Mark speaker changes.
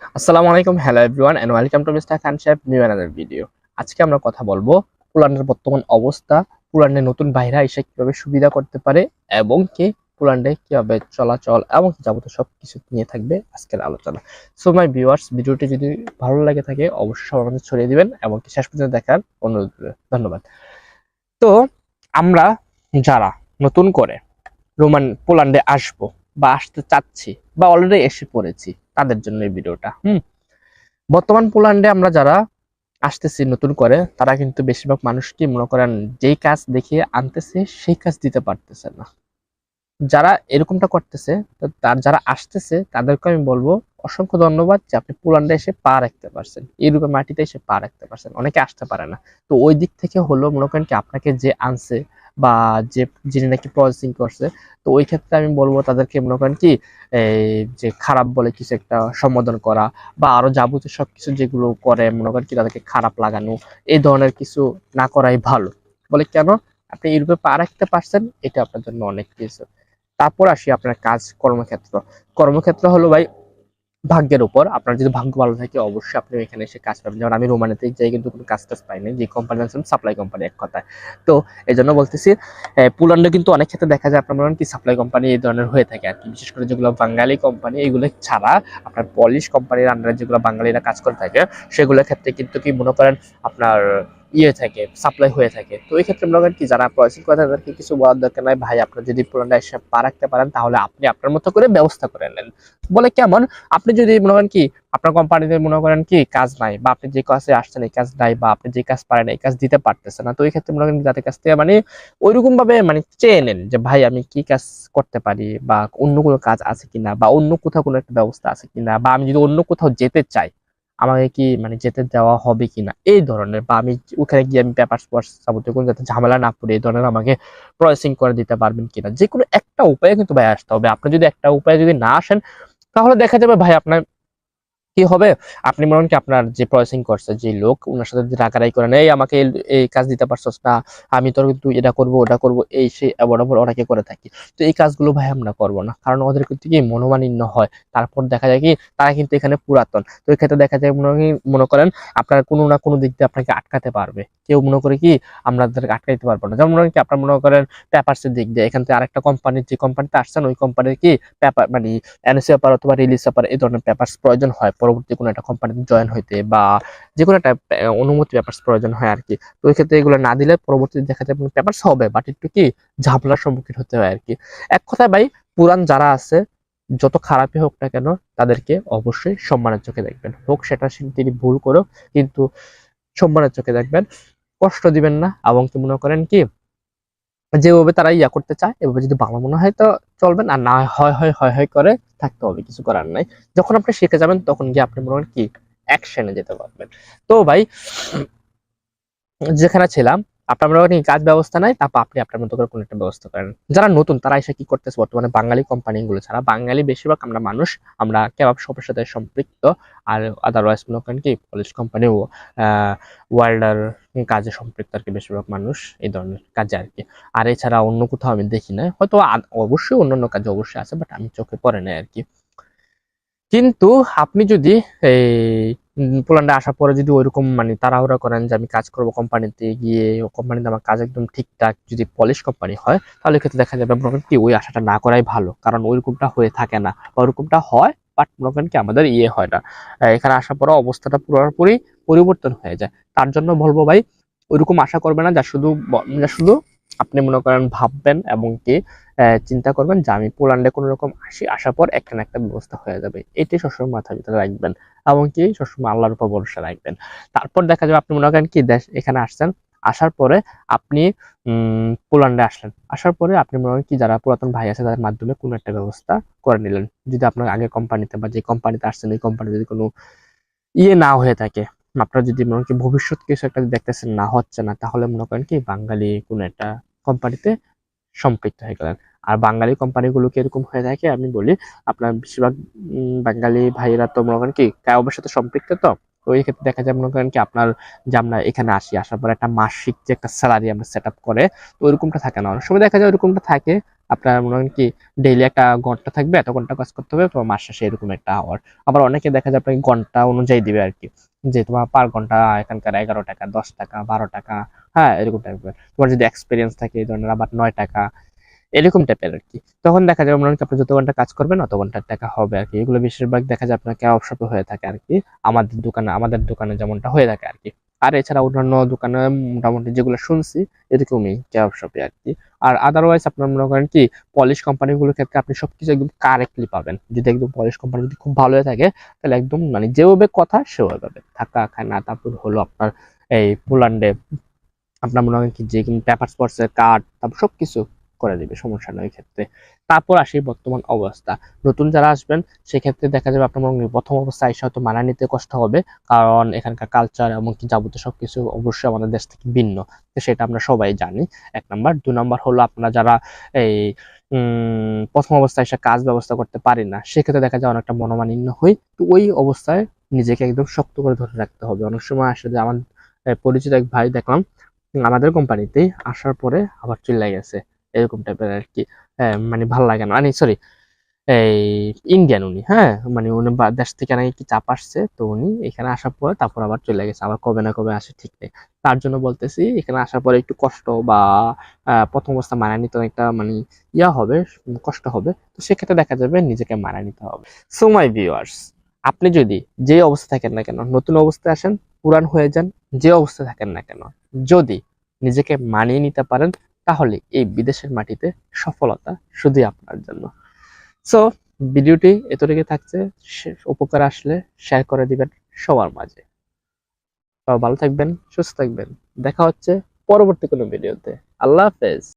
Speaker 1: আসসালামু আলাইকুম hello everyone and welcome to mister Khan Saheb new another video আজকে আমরা কথা বলব পোল্যান্ডের বর্তমান অবস্থা পোল্যান্ডে নতুন বাইরা এসে কীভাবে সুবিধা করতে পারে এবং কি পোল্যান্ডে কীভাবে চলাচল এবং যাবতীয় সব কিছু নিয়ে থাকবে আজকের আলোচনা। সো মাই ভিউয়ার্স ভিডিওটি যদি ভালো লাগে থাকে, অবশ্যই সবার মধ্যে ছড়িয়ে দিবেন এবং শেষ পর্যন্ত দেখার অনুরোধ। ধন্যবাদ। তো আমরা যারা নতুন করে রোমান পোল্যান্ডে আসব বা আসতে চাচ্ছি বা অলরেডি এসে পড়েছি তাদের জন্য এই ভিডিওটা। হুম। বর্তমান পোল্যান্ডে আমরা যারা আসতেছি নতুন করে, তারা কিন্তু বেশিরভাগ মানুষকে মনে করেন যেই কাজ দেখিয়ে আনতেছে, সেই কাজ দিতে পারতেছে না। যারা এরকমটা করতেছে তার যারা আসতেছে, তাদেরকে আমি বলব, অসংখ্য ধন্যবাদ যে আপনি পোল্যান্ডে এসে পা রাখতে পারছেন। ইউরোপের মাটিতে এসে পা রাখতে পারছেন। অনেকে আসতে পারে না। তো ওই দিক থেকে হলো মনে করেন কি, আপনাকে যে আনছে বা যে, যিনি নাকি প্রসেসিং করছে, তো ওই ক্ষেত্রে আমি বলব তাদেরকে মনে করেন কি যে খারাপ বলে কিছু একটা সম্বোধন করা বা আরও যাবতীয় সবকিছু যেগুলো করে মনে করেন কি তাদেরকে খারাপ লাগানো, এই ধরনের কিছু না করাই ভালো। বলে কেন? আপনি ইউরোপে পা রাখতে পারছেন, এটা আপনার জন্য অনেক কিছু। তারপর আসি আপনার কাজ কর্মক্ষেত্র। কর্মক্ষেত্র হলো ভাই ভাগ্যের উপর। আপনার যদি ভাগ্য ভালো থাকে, অবশ্যই আপনি এখানে এসে কাজ পাবেন। যেমন আমি রোমানিতে যাই কিন্তু কোনো কাজ টাজ পাইনি যে কোম্পানি আছে সাপ্লাই কোম্পানি এক কথায়। তো এই জন্য বলতেছি পোল্যান্ডে কিন্তু অনেক ক্ষেত্রে দেখা যায়, আপনার মনে কি সাপ্লাই কোম্পানি এই ধরনের হয়ে থাকে আর কি। বিশেষ করে যেগুলো বাঙালি কোম্পানি এগুলো ছাড়া আপনার পলিশ কোম্পানির আন্ডারে যেগুলো বাঙালিরা কাজ করে থাকে, সেগুলোর ক্ষেত্রে কিন্তু কি মনে করেন, আপনার ইয়ে থাকে সাপ্লাই হয়ে থাকে। তো এই ক্ষেত্রে মনে করেন কি, যারা প্রসেসিং করে তাদেরকে কিছু বলার দরকার নাই। ভাই আপনার যদি পোল্যান্ডে এসে পা রাখতে পারেন, তাহলে আপনি আপনার মতো করে ব্যবস্থা করে নেন। বলে কেমন, আপনি যদি মনে করেন কি, আপনার কোম্পানিতে মনে করেন কি, কাজ নাই বা আপনি যে কাজে আসছেন এই কাজ নাই বা আপনি যে কাজ পারেন এই কাজ দিতে পারতেছেন না, তো এই ক্ষেত্রে মনে করেন যাদের কাছ থেকে মানে ওইরকম ভাবে মানে চেয়ে নেন যে, ভাই, আমি কি কাজ করতে পারি বা অন্য কোনো কাজ আছে কিনা বা অন্য কোথাও কোনো একটা ব্যবস্থা আছে কিনা বা আমি যদি অন্য কোথাও যেতে চাই আমাকে কি মানে যেতে দেওয়া হবে কিনা? এই ধরনের বা আমি ওখানে গিয়ে আমি পেপার সাপোর্টে কোনো যাতে ঝামেলা না পড়ে, এই ধরনের আমাকে প্রসেসিং করে দিতে পারবেন কিনা? যে কোনো একটা উপায়ে কিন্তু ভাই আসতে হবে। আপনি যদি একটা উপায়ে যদি না আসেন, তাহলে দেখা যাবে ভাই আপনার কি হবে? আপনি মনে কি আপনার যে প্রসেসিং করছে, যে লোক ওনার সাথে রাগারাই করেন, এই, আমাকে এই- কাজ দিতে পারছস না, আমি তোর কিন্তু এটা করব, ওটা করব, এই সেই বরাবর অনেকে করে থাকি। তো এই কাজগুলো ভাই আমরা করব না, কারণ ওদের কিন্তু কি হয়। তারপর দেখা যায় কি, তারা কিন্তু এখানে পুরাতন। তো এই ক্ষেত্রে দেখা যায় মনে মনে করেন আপনার কোনো না কোনো দিক দিয়ে আপনাকে আটকাতে পারবে। কেউ মনে করে কি, আমরা তাদেরকে আটকাতে দিতে পারব না। যেমন মনে কি, আপনার মনে করেন পেপারসের দিক দিয়ে, এখান থেকে আরেকটা কোম্পানির যে কোম্পানিতে আসছেন, ওই কোম্পানির কি পেপার মানে এনএসি পেপার অথবা রিলিজ পেপার এই ধরনের পেপার প্রয়োজন হয়। পরবর্তী কোনো একটা কোম্পানিতে জয়েন হইতে বা যে কোনো একটা অনুমতি পেপার প্রয়োজন হয় আর কি তো ওই ক্ষেত্রে এগুলো না দিলে পরবর্তীতে দেখা যায় পেপারস হবে বাট একটু কি ঝামেলার সম্মুখীন হতে হয় আর কি এক কথায় ভাই, পুরান যারা আছে, যত খারাপই হোক না কেন, তাদেরকে অবশ্যই সম্মানের চোখে দেখবেন। হোক সেটা তিনি ভুল করুক, কিন্তু সম্মানের চোখে দেখবেন, কষ্ট দিবেন না। এবং কি মনে করেন কি, যেভাবে তারা ইয়া করতে চায়, এভাবে যদি ভালো মনে হয় তো চলবেন, আর না হয় হয় হয় হয় করে থাকতে হবে, কিছু করার নাই। যখন আপনি শিখে যাবেন, তখন গিয়ে আপনি মনে হয় কি অ্যাকশনে যেতে পারবেন। তো ভাই, যেখানে ছিলাম আপনার মনে কাজ ব্যবস্থা নাই, তারপর আপনি আপনার মতো করে কোনো একটা ব্যবস্থা করেন। যারা নতুন, তারা এসে কি করতেছে, বর্তমানে বাঙালি কোম্পানিগুলো ছাড়া, বাঙালি বেশিরভাগ আমরা মানুষ, আমরা কেবাব শপের সাথে সম্পৃক্ত, আর আদারওয়াইজ করেন কি পলিশ কোম্পানি ওয়ার্ল্ডার কাজে সম্পৃক্ত আর কি বেশিরভাগ মানুষ, এই ধরনের কাজে আর কি। আর এছাড়া অন্য কোথাও আমি দেখি না হয়তো অবশ্যই অন্যান্য কাজে অবশ্যই আছে বাট আমি চোখে পড়ে নাই আর কি। কিন্তু আপনি যদি এই পোল্যান্ডে আসার পরে যদি ওইরকম মানে তাড়াহুড়া করেন যে আমি কাজ করব কোম্পানিতে গিয়ে কোম্পানিতে আমার কাজ একদম ঠিকঠাক যদি পলিশ কোম্পানি হয়, তাহলে ক্ষেত্রে দেখা যাবে করেন কি ওই আশাটা না করাই ভালো। কারণ ওইরকমটা হয়ে থাকে না বা ওইরকমটা হয় বাট মনে কি আমাদের ইয়ে হয় না। এখানে আসার পরে অবস্থাটা পুরোপুরি পরিবর্তন হয়ে যায়। তার জন্য বলব ভাই, ওইরকম আশা করবে না যা শুধু যা শুধু আপনি মনে করেন ভাববেন এবং কি চিন্তা করবেন যে আমি পোল্যান্ডে কোনো রকম আসি, আসার পর একটা একটা ব্যবস্থা হয়ে যাবে। এটাই সবসময় মাথার ভিতরে রাখবেন এবং কি সবসময় আল্লাহর উপর ভরসা রাখবেন। তারপর দেখা যাবে আপনি মনে করেন কি, দেশ এখানে আসছেন, আসার পরে আপনি পোল্যান্ডে আসলেন। আসার পরে আপনি মনে করেন কি, যারা পুরাতন ভাই আছে তাদের মাধ্যমে কোনো একটা ব্যবস্থা করে নিলেন। যদি আপনার আগে কোম্পানিতে বা যে কোম্পানিতে আসছেন, ওই কোম্পানি যদি কোনো ইয়ে না হয়ে থাকে, আপনার যদি মনে করেন কি ভবিষ্যৎ কিছু একটা দেখতেছেন, না হচ্ছে না, তাহলে মনে করেন কি বাঙালি কোনো একটা কোম্পানিতে সম্পৃক্ত হয়ে গেলেন। আর বাঙালি কোম্পানিগুলো এরকম হয়ে থাকে? আমি বলি, আপনার বেশিরভাগ বাঙালি ভাইয়েরা তো মনে করেন কি কায়বের সাথে সম্পৃক্ত তো? এই ক্ষেত্রে দেখা যায় মনে করেন কি, আপনার যে আমরা এখানে আসি, আসার পর একটা মাসিক যে একটা স্যালারি আমরা সেট করে, তো ওইরকমটা থাকে না। অনেক সময় দেখা যায় ওইরকমটা থাকে, আপনার মনে করেন কি ডেইলি একটা ঘণ্টা থাকবে এত ঘণ্টা কাজ করতে হবে মাস শেষে এরকম একটা আওয়ার আবার অনেকে দেখা যায় আপনাকে ঘণ্টা অনুযায়ী দিবে আর কি। যে তোমার পার ঘণ্টা এখানকার এগারো টাকা, দশ টাকা, বারো টাকা হ্যাঁ এরকম টাইপের তোমার যদি এক্সপিরিয়েন্স থাকে এই ধরনের, আবার নয় টাকা, এরকম টাইপের আর কি তখন দেখা যাবে, মনে হয় আপনি যত ঘণ্টা কাজ করবেন, অত ঘণ্টার টাকা হবে আর কি এগুলো বেশিরভাগ দেখা যায় আপনার অবসর হয়ে থাকে আর কি আমাদের দোকানে আমাদের দোকানে যেমনটা হয়ে থাকে আর কি আর এছাড়া অন্যান্য দোকানে মোটামুটি যেগুলো শুনছি, এরকমই ক্যাব শপে আর কি আর আদারওয়াইজ আপনার মনে করেন কি পলিশ কোম্পানিগুলোর ক্ষেত্রে আপনি সবকিছু একদম কারেক্টলি পাবেন। যদি একদম পলিশ কোম্পানি যদি খুব ভালো হয়ে থাকে, তাহলে একদম মানে যেভাবে কথা সেভাবে থাকা, খানা, তারপর হলো আপনার এই পোল্যান্ডে আপনার মনে করেন কি, যে পেপার স্পটসের কার্ড তারপর সবকিছু। করে দিবে, সমস্যা নয় ক্ষেত্রে। তারপর আসি বর্তমান অবস্থা। নতুন যারা আসবেন, সেক্ষেত্রে দেখা যাবে আপনার প্রথম অবস্থায় এসে হয়তো মানা নিতে কষ্ট হবে, কারণ এখানকার কালচার এমনকি যাবতীয় সবকিছু অবশ্যই আমাদের দেশ থেকে ভিন্ন। তো সেটা আমরা সবাই জানি। এক নাম্বার। দুই নাম্বার হলো আপনারা যারা এই প্রথম অবস্থায় এসে কাজ ব্যবস্থা করতে পারি না, সেক্ষেত্রে দেখা যায় অনেকটা মনোমালিন্য হই। তো ওই অবস্থায় নিজেকে একদম শক্ত করে ধরে রাখতে হবে। অনেক সময় আসে যে আমার পরিচিত এক ভাই দেখলাম, আমাদের কোম্পানিতেই আসার পরে আবার চলে গেছে। এরকম টাইপের আর কি মানে ভালো লাগে না। মানে সরি এই ইন্ডিয়ান উনি হ্যাঁ মানে উনি দেশ থেকে নাকি কি চাপ আসছে, তো উনি এখানে আসার পরে তারপর আবার চলে গেছে। আবার কবে না কবে আসে ঠিক নেই। তার জন্য বলতেছি, এখানে আসার পরে একটু কষ্ট বা প্রথম অবস্থা মানায় নিতে একটা মানে ইয়া হবে, কষ্ট হবে। তো সেক্ষেত্রে দেখা যাবে নিজেকে মানায় নিতে হবে। সো মাই ভিউয়ার্স আপনি যদি যে অবস্থা থাকেন না কেন, নতুন অবস্থায় আসেন, পুরান হয়ে যান, যে অবস্থা থাকেন না কেন, যদি নিজেকে মানিয়ে নিতে পারেন তাহলে এই বিদেশের মাটিতে সফলতা শুধুই আপনার জন্য। সো ভিডিওটি এত এতটুকু থাকছে উপকার আসলে শেয়ার করে দিবেন সবার মাঝে। ভালো থাকবেন, সুস্থ থাকবেন। দেখা হচ্ছে পরবর্তী কোনো ভিডিওতে। আল্লাহ হাফেজ।